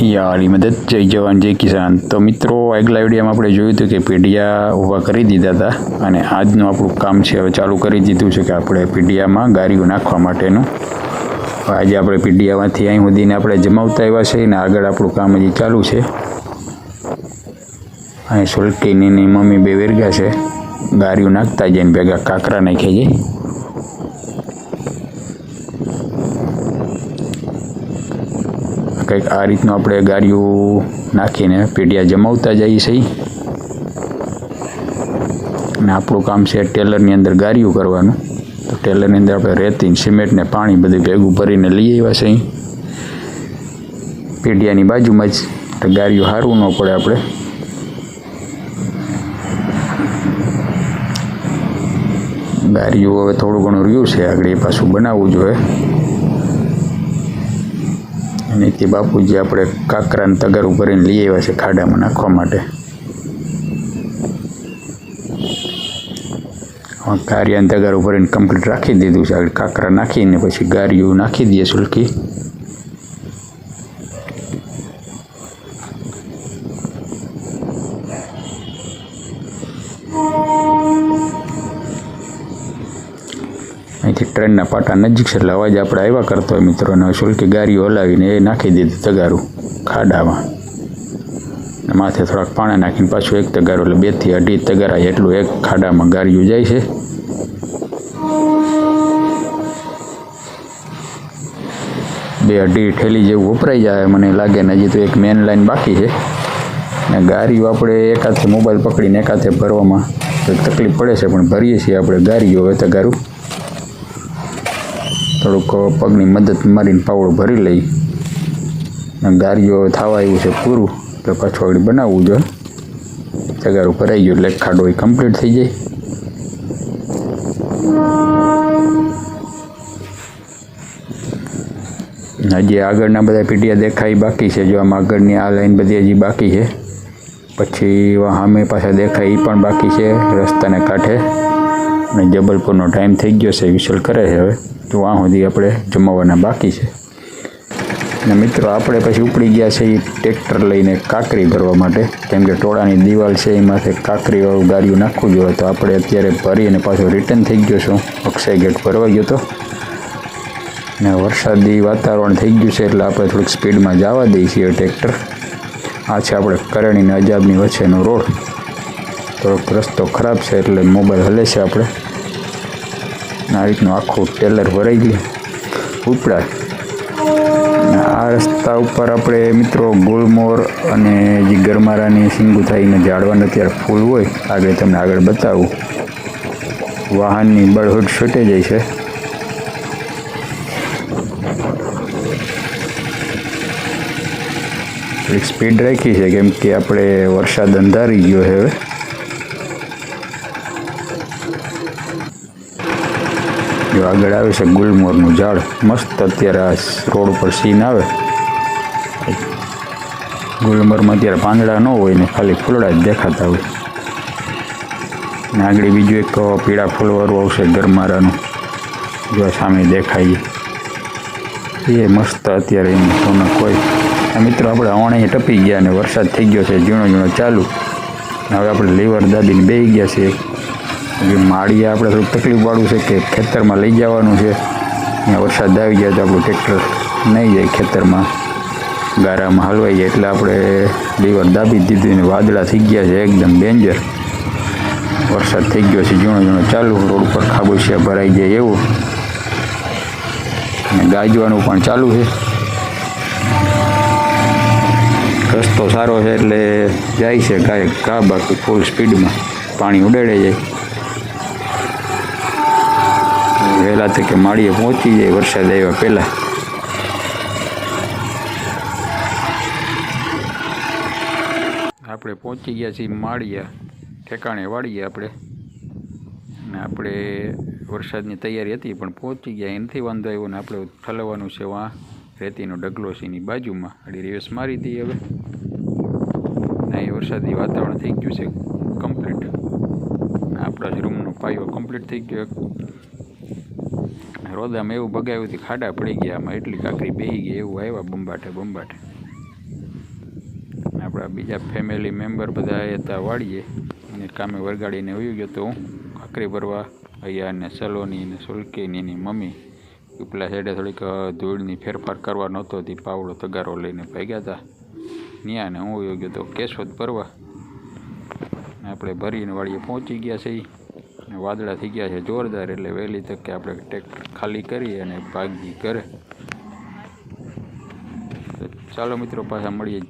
યારી મદદ જય જવાન, જય કિસાન. તો મિત્રો આગલા વિડીયોમાં આપણે જોયું હતું કે પીડિયા ઊભા કરી દીધા હતા અને આજનું આપણું કામ છે હવે ચાલુ કરી દીધું છે કે આપણે પીડિયામાં ગારીઓ નાખવા માટેનું. આજે આપણે પીડિયામાંથી અહીં સુધીને આપણે જમાવતા આવ્યા છે અને આગળ આપણું કામ હજી ચાલુ છે. અહીં સુલકીની મમ્મી બે વેરગા છે. ગારીઓ નાખતા જઈને ભેગા કાંકરા નાખી જાય કંઈક આ રીતનું આપણે ગાડીઓ નાખીને પેઢિયા જમાવતા જઈએ છીએ. અને આપણું કામ છે ટેલરની અંદર ગાડીઓ કરવાનું. તો ટેલરની અંદર આપણે રેતી સિમેન્ટ ને પાણી બધું ભેગું ભરીને લઈ આવ્યા છે અહીં પેઢિયાની બાજુમાં જ, તો ગાડીઓ હારવું ન પડે આપણે. ગાડીઓ હવે થોડું ઘણું રહ્યું છે, આગળ એ પાછું બનાવવું જોઈએ. અને તે બાપુજી આપણે કાકરાને તગારું કરીને લઈ આવ્યા છે ખાડામાં નાખવા માટે. કાર્યાને તગારું ભરીને કમ્પ્લીટ રાખી દીધું છે. આગળ કાકરા નાખીને પછી ગારીઓ નાખી દઈએ સુલકી અહીંથી ટ્રેનના પાટા નજીક છે એટલે અવાજ આપણે આવ્યા કરતો હોય મિત્રોને શુલ્કી ગાડીઓ હલાવીને એ નાખી દીધું તગારું, ખાડામાં. માથે થોડાક પાણી નાખીને પાછું એક તગારું, એટલે બેથી અઢી તગારા એટલું એક ખાડામાં ગાડીઓ જાય છે. બે અઢી ઠેલી જેવું વપરાઈ જાય, મને લાગે ને હજી તો એક મેન લાઈન બાકી છે. ને ગાડીઓ આપણે એક હાથે મોબાઈલ પકડીને એક હાથે ભરવામાં. તકલીફ પડે છે, પણ ભરીએ છીએ આપણે ગાડીઓ હવે તગારું. થોડુંક પગની મદદ મારીને પાવડું ભરી લઈ. અને ગાડીઓ થવા આવ્યું છે પૂરું, તો પાછું આગળ બનાવવું જોઈએ તગારું ભરાઈ ગયું, એટલે ખાડો કમ્પ્લીટ થઈ જાય. હજી આગળના બધા પીડિયા દેખાય બાકી છે, જો આમાં આગળની આ લાઈન બધી હજી બાકી છે. પછી સામે પાછા દેખાય એ પણ બાકી છે, રસ્તાને કાંઠે. અને જબલપુરનો ટાઈમ થઈ ગયો છે, વિસલ કરે છે હવે. તો આ સુધી આપણે જમાવવાના બાકી છે. અને મિત્રો, આપણે પછી ઉપડી ગયા છે એ ટ્રેક્ટર લઈને કાંકરી ભરવા માટે. કેમ કે ટોળાની દિવાલ છે એમાંથી કાંકરીવાળું ગાડીઓ નાખવું જોઈએ. તો આપણે અત્યારે ભરી અને પાછો રિટર્ન થઈ ગયો છું. અક્ષય ગેટ ભરવા ગયો તો. ને વરસાદી વાતાવરણ થઈ ગયું છે, એટલે આપણે થોડીક સ્પીડમાં જવા દઈએ છીએ ટ્રેક્ટર આ છે આપણે કરણી અજાબની વચ્ચેનો રોડ. થોડોક રસ્તો ખરાબ છે, એટલે મોબાઈલ હલે છે આપણે. આ રીતનું આખું ટેલર ભરાઈ ગયું. ઉપડાટ આ રસ્તા ઉપર આપણે મિત્રો ગુલમોર અને જે ગરમારાની સિંગુ થઈને ઝાડવાના અત્યારે ફૂલ હોય, આગળ તમને આગળ બતાવું. વાહનની બળહટ છૂટે જાય છે. થોડીક સ્પીડ રાખી છે, કેમ કે આપણે વરસાદ અંધારી ગયો છે હવે. જો આગળ આવે છે ગુલમોરનું ઝાડ. મસ્ત અત્યારે આ રોડ ઉપર સીન આવે. ગુલમોરમાં અત્યારે પાંદડા ન હોય ને ખાલી ફૂલડા જ દેખાતા હોય. ને આગળ બીજું એક પીળા ફૂલવાળું આવશે ગરમારાનું. જો સામે દેખાય. એ મસ્ત અત્યારે રોનક હોય. આ મિત્રો આપણે અવાણે ટપી ગયા અને વરસાદ થઈ ગયો છે ઝીણો ઝીણો ચાલુ હવે આપણે લીવર દાદીને બેસી ગયા છીએ. જે માળીએ આપણે થોડુંક તકલીફવાળું છે કે ખેતરમાં લઈ જવાનું છે. ત્યાં વરસાદ આવી જાય તો આપણું ટ્રેક્ટર નહીં જાય ખેતરમાં. ગારામાં હલવાઈ જાય એટલે આપણે લીવર દાબી દીધું ને વાદળા થઈ ગયા છે એકદમ ડેન્જર. વરસાદ થઈ ગયો છે, ઝીણો ઝીણો ચાલુ. રોડ ઉપર ખાબોચિયા ભરાઈ જાય એવું. અને ગાજવાનું પણ ચાલુ છે. રસ્તો સારો છે એટલે જાય છે ગાય કા બાકી ફૂલ સ્પીડમાં પાણી ઉડાડે જાય વહેલા તકે માળીએ પહોંચી જાય, વરસાદ આવ્યા પહેલાં. આપણે પહોંચી ગયા છીએ માળીયા ઠેકાણે વાળીએ આપણે. અને આપણે વરસાદની તૈયારી હતી, પણ પહોંચી ગયા, એનાથી વાંધો આવ્યો ને આપણે ઠલવવાનું છે વાં. રેતીનો ડગલો છે એની બાજુમાં. અડી રિવર્સ મારી હતી હવે. ના એ વરસાદી વાતાવરણ થઈ ગયું છે કમ્પ્લીટ આપણા જ રૂમનો પાયો કમ્પ્લીટ થઈ ગયો. રોદામાં એવું ભગાવ્યું હતું ખાડા પડી ગયા, આમાં એટલી કાકરી બેહી ગઈ, એવું આવ્યા બંબાટે બંબાટે આપણા બીજા ફેમિલી મેમ્બર બધા હતા વાળીએ, અને કામે વરગાડીને વયું ગયો તો હું ખાખરી ભરવા અહીંયા ને સલોની ને સુલકીની એની મમ્મી ઉપલા સાઈડે થોડીક ધૂળની ફેરફાર કરવા નહોતો હતી પાવડો તગારો લઈને ભાગ્યા હતા ત્યાં ને હું વયો ગયો તો કેશોદ ભરવા. આપણે ભરીને વાળીએ પહોંચી ગયા છે ઈ. ને વાદળા થઈ ગયા છે, જોરદાર એટલે વહેલી તકે આપણે ટ્રેક્ટર ખાલી કરી અને ભાગી તો ચાલો મિત્રો, પાછા મળીએ.